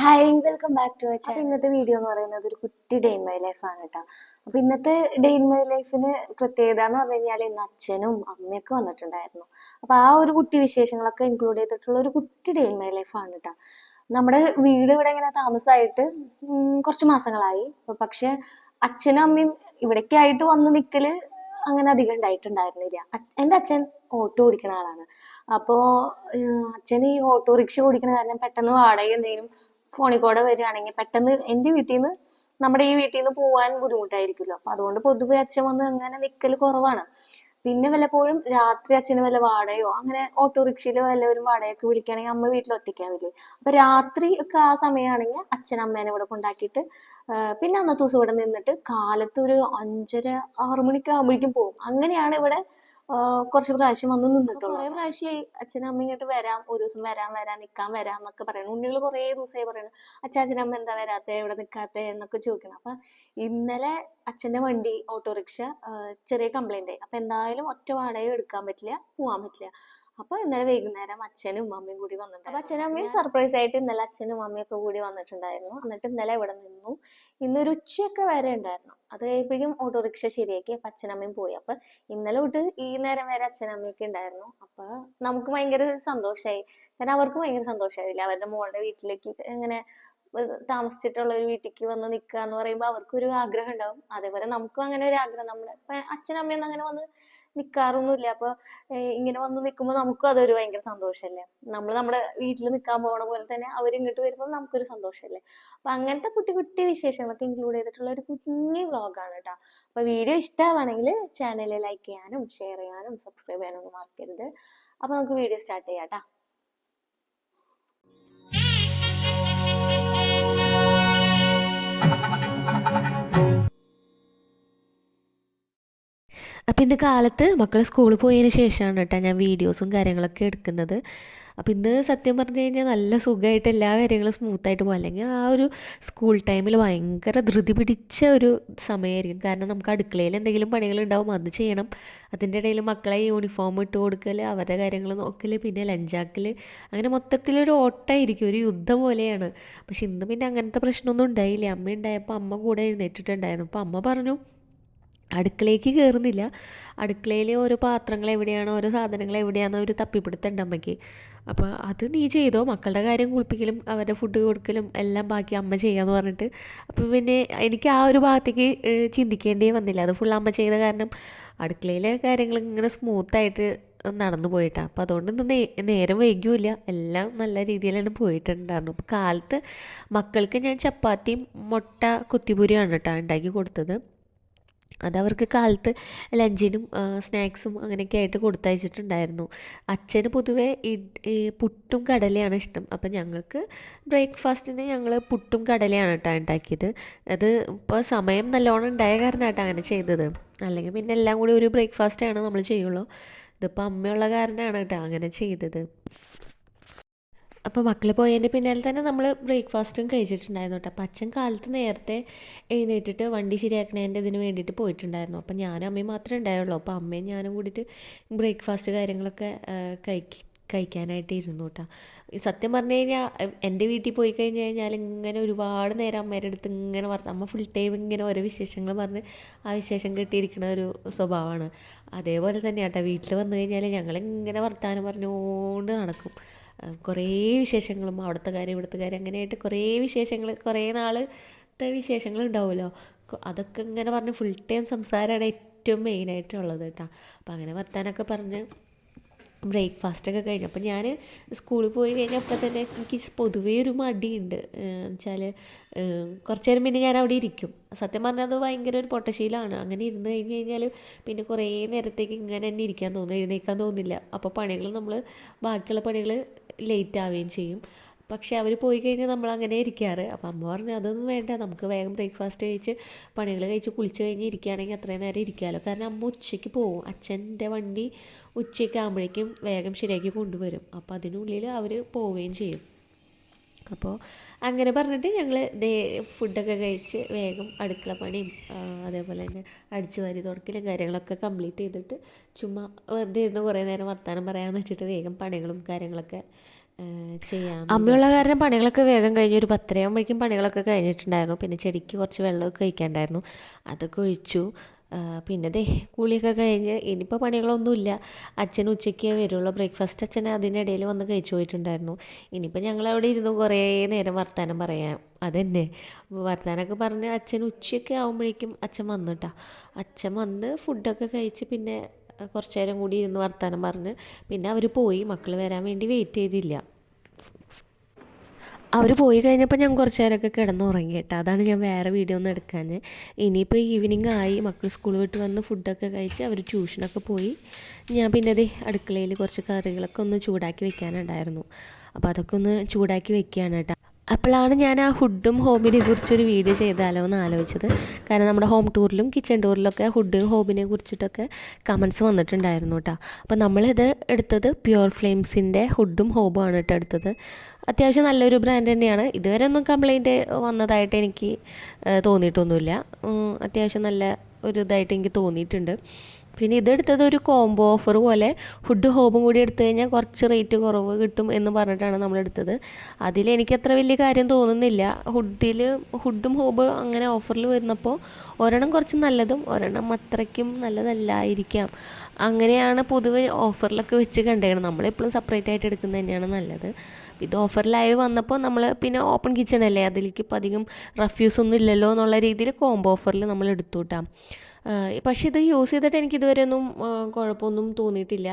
Hi welcome back to അച്ഛൻ ഇന്നത്തെ video എന്ന് പറയുന്നത് ഒരു കുട്ടി ഡേ ഇൻ മൈ ലൈഫ് ആണ് കേട്ടോ അപ്പൊ ഇന്നത്തെ ഡേ ഇൻ മൈ ലൈഫിന് പ്രത്യേകത എന്ന് പറഞ്ഞു കഴിഞ്ഞാൽ ഇന്ന് അച്ഛനും അമ്മയൊക്കെ വന്നിട്ടുണ്ടായിരുന്നു. അപ്പൊ ആ ഒരു കുട്ടി വിശേഷങ്ങളൊക്കെ ഇൻക്ലൂഡ് ചെയ്തിട്ടുള്ള ഒരു കുട്ടി ഡേ ഇൻ മൈ ലൈഫ് ആണ് കേട്ടോ നമ്മുടെ വീട് ഇവിടെ ഇങ്ങനെ താമസമായിട്ട് കുറച്ച് മാസങ്ങളായി. പക്ഷെ അച്ഛനും അമ്മയും ഇവിടേക്ക് ആയിട്ട് വന്ന് നിക്കൽ അങ്ങനെ അധികം ഉണ്ടായിട്ടുണ്ടായിരുന്നില്ല. എന്റെ എന്റെ അച്ഛൻ ഓട്ടോ ഓടിക്കുന്ന ആളാണ്. അപ്പോ അച്ഛൻ ഈ ഓട്ടോറിക്ഷ ഓടിക്കുന്ന കാരണം പെട്ടെന്ന് വാടക എന്തെങ്കിലും ഫോണിൽ കൂടെ വരികയാണെങ്കിൽ പെട്ടെന്ന് എന്റെ വീട്ടിൽ നിന്ന് നമ്മുടെ ഈ വീട്ടിൽ നിന്ന് പോകാൻ ബുദ്ധിമുട്ടായിരിക്കുമല്ലോ. അപ്പൊ അതുകൊണ്ട് പൊതുവെ അച്ഛൻ വന്ന് അങ്ങനെ നിക്കൽ കുറവാണ്. പിന്നെ വല്ലപ്പോഴും രാത്രി അച്ഛന് വല്ല വാടകയോ അങ്ങനെ ഓട്ടോറിക്ഷയിൽ വല്ലവരും വാടകയൊക്കെ വിളിക്കുകയാണെങ്കിൽ അമ്മ വീട്ടിൽ ഒറ്റയ്ക്കാവില്ലേ അപ്പൊ രാത്രി ഒക്കെ ആ സമയമാണെങ്കിൽ അച്ഛൻ അമ്മേനെ ഇവിടെ കൊണ്ടാക്കിയിട്ട് പിന്നെ അന്നത്തെ ദിവസം ഇവിടെ നിന്നിട്ട് കാലത്ത് ഒരു അഞ്ചര ആറു മണിക്ക് ആകുമ്പോഴേക്കും പോകും. അങ്ങനെയാണ് ഇവിടെ കുറച്ച് പ്രാവശ്യം വന്ന് നിന്നിട്ടുള്ളൂ. കുറെ പ്രാവശ്യമായി അച്ഛനും അമ്മ ഇങ്ങോട്ട് വരാം. ഒരു ദിവസം വരാം വരാം നിക്കാൻ വരാം എന്നൊക്കെ പറയണം. ഉണ്ണികൾ കുറേ ദിവസമായി പറയണം. അച്ഛൻ അമ്മ എന്താ വരാത്തെ? ഇവിടെ നിക്കാത്തെ? എന്നൊക്കെ ചോദിക്കണം. അപ്പൊ ഇന്നലെ അച്ഛന്റെ വണ്ടി ഓട്ടോറിക്ഷ ചെറിയ കംപ്ലൈന്റ് ആയി. അപ്പൊ എന്തായാലും ഒറ്റ വാടകയും എടുക്കാൻ പറ്റില്ല പോവാൻ പറ്റില്ല. അപ്പൊ ഇന്നലെ വൈകുന്നേരം അച്ഛനും അമ്മയും കൂടി വന്നിട്ടുണ്ട് അപ്പൊ അച്ഛനും അമ്മയും സർപ്രൈസ് ആയിട്ട് ഇന്നലെ അച്ഛനും അമ്മയും ഒക്കെ കൂടി വന്നിട്ടുണ്ടായിരുന്നു. എന്നിട്ട് ഇന്നലെ ഇവിടെ നിന്നു. ഇന്നൊരു ഉച്ചയൊക്കെ വരെ ഉണ്ടായിരുന്നു. അത് കഴിയുമ്പോഴേക്കും ഓട്ടോറിക്ഷ ശരിയാക്കി. അപ്പൊ അച്ഛനമ്മയും പോയി. അപ്പൊ ഇന്നലെ തൊട്ട് ഈ നേരം വരെ അച്ഛനമ്മയൊക്കെ ഉണ്ടായിരുന്നു. അപ്പൊ നമുക്ക് ഭയങ്കര സന്തോഷമായി കാരണം അവർക്ക് ഭയങ്കര സന്തോഷമായില്ല? അവരുടെ മോളുടെ വീട്ടിലേക്ക് ഇങ്ങനെ താമസിച്ചിട്ടുള്ള ഒരു വീട്ടിലേക്ക് വന്ന് നിൽക്കുക എന്ന് പറയുമ്പോൾ അവർക്കൊരു ആഗ്രഹം ഉണ്ടാവും. അതേപോലെ നമുക്കും അങ്ങനെ ഒരു ആഗ്രഹം. നമ്മുടെ അച്ഛനമ്മയൊന്നും അങ്ങനെ വന്ന് നിൽക്കാറൊന്നുമില്ല അപ്പൊ ഇങ്ങനെ വന്ന് നിൽക്കുമ്പോൾ നമുക്കും അതൊരു ഭയങ്കര സന്തോഷമല്ലേ നമ്മൾ നമ്മുടെ വീട്ടിൽ നിൽക്കാൻ പോണ പോലെ തന്നെ അവർ ഇങ്ങോട്ട് വരുമ്പോൾ നമുക്കൊരു സന്തോഷമല്ലേ അപ്പൊ അങ്ങനത്തെ കുട്ടി കുട്ടി വിശേഷങ്ങളൊക്കെ ഇൻക്ലൂഡ് ചെയ്തിട്ടുള്ള ഒരു കുഞ്ഞു വ്ളോഗാണ് കേട്ടോ അപ്പൊ വീഡിയോ ഇഷ്ടമാണെങ്കിൽ ചാനൽ ലൈക്ക് ചെയ്യാനും ഷെയർ ചെയ്യാനും സബ്സ്ക്രൈബ് ചെയ്യാനും ഒന്നും മറക്കരുത്. അപ്പൊ നമുക്ക് വീഡിയോ സ്റ്റാർട്ട് ചെയ്യാം ട്ടാ. അപ്പം ഇന്ന് കാലത്ത് മക്കൾ സ്കൂളിൽ പോയതിന് ശേഷമാണ് കേട്ടോ ഞാൻ വീഡിയോസും കാര്യങ്ങളൊക്കെ എടുക്കുന്നത്. അപ്പം ഇന്ന് സത്യം പറഞ്ഞു കഴിഞ്ഞാൽ നല്ല സുഖമായിട്ട് എല്ലാ കാര്യങ്ങളും സ്മൂത്തായിട്ട് പോകും അല്ലെങ്കിൽ ആ ഒരു സ്കൂൾ ടൈമിൽ ഭയങ്കര ധൃതി പിടിച്ച ഒരു സമയമായിരിക്കും. കാരണം നമുക്ക് അടുക്കളയിൽ എന്തെങ്കിലും പണികൾ ഉണ്ടാവും അത് ചെയ്യണം. അതിന്റെ ഇടയിൽ മക്കളെ യൂണിഫോം ഇട്ട് കൊടുക്കൽ അവരുടെ കാര്യങ്ങൾ നോക്കൽ പിന്നെ ലഞ്ചാക്കൽ അങ്ങനെ മൊത്തത്തിലൊരു ഓട്ടമായിരിക്കും. ഒരു യുദ്ധം പോലെയാണ്. പക്ഷെ ഇന്ന് പിന്നെ അങ്ങനത്തെ പ്രശ്നമൊന്നും ഉണ്ടായില്ല. അമ്മ ഉണ്ടായപ്പോൾ അമ്മ കൂടെ എഴുന്നേറ്റിട്ടുണ്ടായിരുന്നു. അപ്പോൾ അമ്മ പറഞ്ഞു അടുക്കളയ്ക്ക് കയറുന്നില്ല അടുക്കളയിൽ ഓരോ പാത്രങ്ങൾ എവിടെയാണ് ഓരോ സാധനങ്ങൾ എവിടെയാണെന്ന് ഒരു തപ്പിപ്പിടുത്തുണ്ട് അമ്മയ്ക്ക്. അപ്പോൾ അത് നീ ചെയ്തോ? മക്കളുടെ കാര്യം കുളിപ്പിക്കലും അവരുടെ ഫുഡ് കൊടുക്കലും എല്ലാം ബാക്കി അമ്മ ചെയ്യാന്ന് പറഞ്ഞിട്ട്. അപ്പോൾ പിന്നെ എനിക്ക് ആ ഒരു ഭാഗത്തേക്ക് ചിന്തിക്കേണ്ടേ വന്നില്ല. അത് ഫുൾ അമ്മ ചെയ്ത കാരണം അടുക്കളയിലെ കാര്യങ്ങൾ ഇങ്ങനെ സ്മൂത്തായിട്ട് നടന്നു പോയിട്ടാണ് അപ്പോൾ അതുകൊണ്ട് ഇന്ന് നേ നേരം വൈകിയുമില്ല. എല്ലാം നല്ല രീതിയിൽ തന്നെ പോയിട്ടുണ്ടായിരുന്നു. അപ്പോൾ കാലത്ത് മക്കൾക്ക് ഞാൻ ചപ്പാത്തിയും മുട്ട കുത്തിപൂരിയാണ് കേട്ടോ ഉണ്ടാക്കി കൊടുത്തത്. അതവർക്ക് കാലത്ത് ലഞ്ചിനും സ്നാക്സും അങ്ങനെയൊക്കെ ആയിട്ട് കൊടുത്തയച്ചിട്ടുണ്ടായിരുന്നു. അച്ഛന് പൊതുവേ പുട്ടും കടലയാണ് ഇഷ്ടം. അപ്പം ഞങ്ങൾക്ക് ബ്രേക്ക്ഫാസ്റ്റിന് ഞങ്ങൾ പുട്ടും കടലയാണ് കേട്ടോ ഉണ്ടാക്കിയത്. അത് ഇപ്പോൾ സമയം നല്ലോണം ഉണ്ടായ കാരണമായിട്ടാണ് അങ്ങനെ ചെയ്തത്. അല്ലെങ്കിൽ പിന്നെ എല്ലാം കൂടി ഒരു ബ്രേക്ക്ഫാസ്റ്റാണ് നമ്മൾ ചെയ്യുള്ളൂ. ഇതിപ്പോൾ അമ്മയുള്ള കാരണമാണ് കേട്ടോ അങ്ങനെ ചെയ്തത്. അപ്പോൾ മക്കൾ പോയതിന്റെ പിന്നാലെ തന്നെ നമ്മൾ ബ്രേക്ക്ഫാസ്റ്റും കഴിച്ചിട്ടുണ്ടായിരുന്നു കേട്ടോ. അപ്പം അച്ഛൻ കാലത്ത് നേരത്തെ എഴുന്നേറ്റിട്ട് വണ്ടി ശരിയാക്കണതിന്റെ ഇതിന് വേണ്ടിയിട്ട് പോയിട്ടുണ്ടായിരുന്നു. അപ്പം ഞാനും അമ്മയും മാത്രമേ ഉണ്ടായുള്ളൂ. അപ്പോൾ അമ്മയും ഞാനും കൂടിയിട്ട് ബ്രേക്ക്ഫാസ്റ്റ് കാര്യങ്ങളൊക്കെ കഴിക്കും കഴിക്ക് കഴിക്കാനായിട്ട് ഇരുന്നു കേട്ടോ. സത്യം പറഞ്ഞു കഴിഞ്ഞാൽ എന്റെ വീട്ടിൽ പോയി കഴിഞ്ഞ് കഴിഞ്ഞാൽ ഇങ്ങനെ ഒരുപാട് നേരം അമ്മയുടെ അടുത്ത് ഇങ്ങനെ പറഞ്ഞു അമ്മ ഫുൾ ടൈം ഇങ്ങനെ ഓരോ വിശേഷങ്ങൾ പറഞ്ഞ് ആ വിശേഷം കിട്ടിയിരിക്കുന്ന ഒരു സ്വഭാവമാണ്. അതേപോലെ തന്നെ കേട്ടോ. വീട്ടിൽ വന്നു കഴിഞ്ഞാൽ ഞങ്ങളിങ്ങനെ വർത്താനം പറഞ്ഞുകൊണ്ട് നടക്കും. കുറേ വിശേഷങ്ങളും അവിടുത്തെ കാര്യം ഇവിടുത്തെ കാര്യം അങ്ങനെയായിട്ട് കുറേ വിശേഷങ്ങൾ കുറേ നാളത്തെ വിശേഷങ്ങൾ ഉണ്ടാവുമല്ലോ. അതൊക്കെ ഇങ്ങനെ പറഞ്ഞ് ഫുൾ ടൈം സംസാരമാണ് ഏറ്റവും മെയിനായിട്ടുള്ളത് കേട്ടോ. അപ്പോൾ അങ്ങനെ വർത്താനൊക്കെ പറഞ്ഞ് ബ്രേക്ക്ഫാസ്റ്റൊക്കെ കഴിഞ്ഞു. അപ്പോൾ ഞാൻ സ്കൂളിൽ പോയി കഴിഞ്ഞപ്പോൾ തന്നെ എനിക്ക് പൊതുവേ ഒരു മടിയുണ്ട്. വെച്ചാൽ കുറച്ച് നേരം പിന്നെ ഞാൻ അവിടെ ഇരിക്കും. സത്യം പറഞ്ഞാൽ അത് ഭയങ്കര ഒരു പൊട്ടശീലമാണ് അങ്ങനെ ഇരുന്ന് കഴിഞ്ഞ് കഴിഞ്ഞാൽ പിന്നെ കുറേ നേരത്തേക്ക് ഇങ്ങനെ തന്നെ ഇരിക്കാൻ തോന്നുന്നു എഴുന്നേക്കാൻ തോന്നില്ല. അപ്പോൾ പണികൾ നമ്മൾ ബാക്കിയുള്ള പണികൾ ലേറ്റ് ആവുകയും ചെയ്യും. പക്ഷെ അവർ പോയി കഴിഞ്ഞാൽ നമ്മൾ അങ്ങനെ ഇരിക്കാറ്. അപ്പോൾ അമ്മ പറഞ്ഞു അതൊന്നും വേണ്ട നമുക്ക് വേഗം ബ്രേക്ക്ഫാസ്റ്റ് കഴിച്ച് പണികൾ കഴിച്ച് കുളിച്ച് കഴിഞ്ഞ് ഇരിക്കുകയാണെങ്കിൽ അത്രയും നേരം ഇരിക്കാമല്ലോ കാരണം അമ്മ ഉച്ചയ്ക്ക് പോകും അച്ഛന്റെ വണ്ടി ഉച്ചയ്ക്ക് ആകുമ്പോഴേക്കും വേഗം ശരിയാക്കി കൊണ്ടുവരും. അപ്പോൾ അതിനുള്ളിൽ അവർ പോവുകയും ചെയ്യും. അപ്പോൾ അങ്ങനെ പറഞ്ഞിട്ട് ഞങ്ങൾ ദേ ഫുഡൊക്കെ കഴിച്ച് വേഗം അടുക്കള പണിയും അതേപോലെ തന്നെ അടിച്ചു വാരി തുടക്കലും കാര്യങ്ങളൊക്കെ കംപ്ലീറ്റ് ചെയ്തിട്ട് ചുമ്മാ വെറുതെ ഇരുന്ന് കുറേ നേരം വർത്താനം പറയാമെന്ന് വെച്ചിട്ട് വേഗം പണികളും കാര്യങ്ങളൊക്കെ ചെയ്യാം അമ്മയുള്ള കാരണം പണികളൊക്കെ വേഗം കഴിഞ്ഞ് ഒരു പത്തരയാകുമ്പോഴേക്കും പണികളൊക്കെ കഴിഞ്ഞിട്ടുണ്ടായിരുന്നു. പിന്നെ ചെടിക്ക് കുറച്ച് വെള്ളമൊക്കെ കഴിക്കാണ്ടായിരുന്നു. അതൊക്കെ ഒഴിച്ചു. പിന്നെ ദേ കുളിയൊക്കെ കഴിഞ്ഞ് ഇനിയിപ്പോൾ പണികളൊന്നുമില്ല. അച്ഛൻ ഉച്ചയ്ക്ക് വരുള്ളൂ. ബ്രേക്ക്ഫാസ്റ്റ് അച്ഛൻ അതിനിടയിൽ വന്ന് കഴിച്ചു പോയിട്ടുണ്ടായിരുന്നു. ഇനിയിപ്പോൾ ഞങ്ങൾ അവിടെ ഇരുന്ന് കുറേ നേരം വർത്തമാനം പറയാം. അതന്നെ. വർത്തമാനമൊക്കെ പറഞ്ഞ് അച്ഛൻ ഉച്ചയൊക്കെ ആകുമ്പോഴേക്കും അച്ഛൻ വന്നിട്ടാ. അച്ഛൻ വന്ന് ഫുഡൊക്കെ കഴിച്ച് പിന്നെ കുറച്ച് നേരം കൂടി ഇരുന്ന് വർത്തമാനം പറഞ്ഞ് പിന്നെ അവർ പോയി. മക്കൾ വരാൻ വേണ്ടി വെയിറ്റ് ചെയ്തില്ല. അവർ പോയി കഴിഞ്ഞപ്പോൾ ഞാൻ കുറച്ച് നേരമൊക്കെ കിടന്നുറങ്ങി കേട്ടോ. അതാണ് ഞാൻ വേറെ വീഡിയോ ഒന്നും എടുക്കാൻ ഇനിയിപ്പോൾ ഈവനിങ് ആയി മക്കൾ സ്കൂൾ വിട്ട് വന്ന് ഫുഡൊക്കെ കഴിച്ച് അവർ ട്യൂഷനൊക്കെ പോയി. ഞാൻ പിന്നെ ദേ അടുക്കളയിൽ കുറച്ച് കറികളൊക്കെ ഒന്ന് ചൂടാക്കി വെക്കാനുണ്ടായിരുന്നു. അപ്പോൾ അതൊക്കെ ഒന്ന് ചൂടാക്കി വെക്കുകയാണ് കേട്ടോ. അപ്പോഴാണ് ഞാൻ ആ ഫുഡും ഹോബിനെ കുറിച്ചൊരു വീഡിയോ ചെയ്താലോ എന്ന് ആലോചിച്ചത്. കാരണം നമ്മുടെ ഹോം ടൂറിലും കിച്ചൺ ടൂറിലൊക്കെ ഫുഡും ഹോബിനെ കുറിച്ചിട്ടൊക്കെ കമൻസ് വന്നിട്ടുണ്ടായിരുന്നു കേട്ടോ. അപ്പോൾ നമ്മളിത് എടുത്തത് പ്യുവർ ഫ്ലെയിംസിന്റെ ഹുഡും ഹോബും ആണ് കേട്ടോ എടുത്തത്. അത്യാവശ്യം നല്ലൊരു ബ്രാൻഡ് തന്നെയാണ്. ഇതുവരെ ഒന്നും കംപ്ലൈന്റ് വന്നതായിട്ട് എനിക്ക് തോന്നിയിട്ടൊന്നുമില്ല. അത്യാവശ്യം നല്ല ഒരു ഇതായിട്ട് എനിക്ക് തോന്നിയിട്ടുണ്ട്. പിന്നെ ഇതെടുത്തത് ഒരു കോംബോ ഓഫർ പോലെ ഫുഡ് ഹോബും കൂടി എടുത്തു കഴിഞ്ഞാൽ കുറച്ച് റേറ്റ് കുറവ് കിട്ടും എന്ന് പറഞ്ഞിട്ടാണ് നമ്മൾ എടുത്തത് അതിൽ എനിക്ക് അത്ര വലിയ കാര്യം തോന്നുന്നില്ല. ഹുഡിൽ ഹുഡും ഹോബും അങ്ങനെ ഓഫറിൽ വരുന്നപ്പോൾ ഒരെണ്ണം കുറച്ച് നല്ലതും ഒരെണ്ണം അത്രയ്ക്കും നല്ലതല്ലായിരിക്കാം. അങ്ങനെയാണ് പൊതുവെ ഓഫറിലൊക്കെ വെച്ച് കണ്ടേക്കണം നമ്മളെപ്പോഴും സെപ്പറേറ്റ് ആയിട്ട് എടുക്കുന്നത് തന്നെയാണ് നല്ലത്. ഇത് ഓഫറിലായി വന്നപ്പോൾ നമ്മൾ പിന്നെ ഓപ്പൺ കിച്ചൺ അല്ലേ? അതിലേക്ക് ഇപ്പം അധികം റഫ്യൂസ് ഒന്നും ഇല്ലല്ലോ എന്നുള്ള രീതിയിൽ കോംബോ ഓഫറിൽ നമ്മൾ എടുത്തു പക്ഷേ ഇത് യൂസ് ചെയ്തിട്ട് എനിക്ക് ഇതുവരെ ഒന്നും കുഴപ്പമൊന്നും തോന്നിയിട്ടില്ല.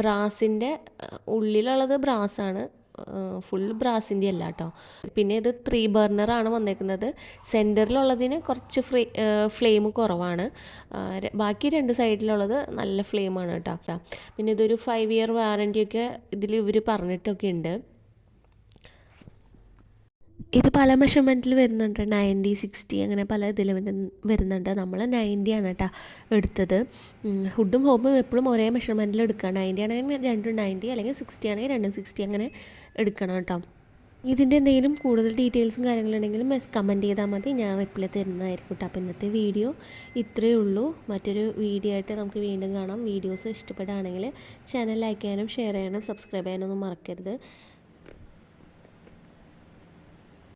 ബ്രാസിന്റെ ഉള്ളിലുള്ളത് ബ്രാസാണ്. ഫുൾ ബ്രാസിന്റെ അല്ല കേട്ടോ. പിന്നെ ഇത് ത്രീ ബർണറാണ് വന്നേക്കുന്നത്. സെന്ററിലുള്ളതിന് കുറച്ച് ഫ്രീ ഫ്ലെയിം കുറവാണ്. ബാക്കി രണ്ട് സൈഡിലുള്ളത് നല്ല ഫ്ലെയിമാണ് കേട്ടോ. പിന്നെ ഇതൊരു ഫൈവ് ഇയർ വാറന്റിയൊക്കെ ഇതിൽ ഇവർ പറഞ്ഞിട്ടൊക്കെ ഉണ്ട്. ഇത് പല മെഷർമെന്റിൽ വരുന്നുണ്ട്. നയന്റി സിക്സ്റ്റി അങ്ങനെ പല ഇതിൽ വരുന്നുണ്ട്. നമ്മൾ നയന്റി ആണ് കേട്ടോ എടുത്തത്. ഹുഡും ഹോബും എപ്പോഴും ഒരേ മെഷർമെന്റിൽ എടുക്കുക നയന്റി ആണെങ്കിൽ രണ്ടും നയന്റി അല്ലെങ്കിൽ സിക്സ്റ്റി ആണെങ്കിൽ രണ്ടും സിക്സ്റ്റി അങ്ങനെ എടുക്കണം കേട്ടോ ഇതിന്റെ എന്തെങ്കിലും കൂടുതൽ ഡീറ്റെയിൽസും കാര്യങ്ങളുണ്ടെങ്കിലും മെസ് കമന്റ് ചെയ്താൽ മതി. ഞാൻ റിപ്ലൈ തരുന്നതായിരിക്കും കേട്ടോ അപ്പോൾ ഇന്നത്തെ വീഡിയോ ഇത്രയേ ഉള്ളൂ. മറ്റൊരു വീഡിയോ ആയിട്ട് നമുക്ക് വീണ്ടും കാണാം. വീഡിയോസ് ഇഷ്ടപ്പെടുകയാണെങ്കിൽ ചാനൽ ലൈക്ക് ചെയ്യാനും ഷെയർ ചെയ്യാനും സബ്സ്ക്രൈബ് ചെയ്യാനൊന്നും മറക്കരുത്.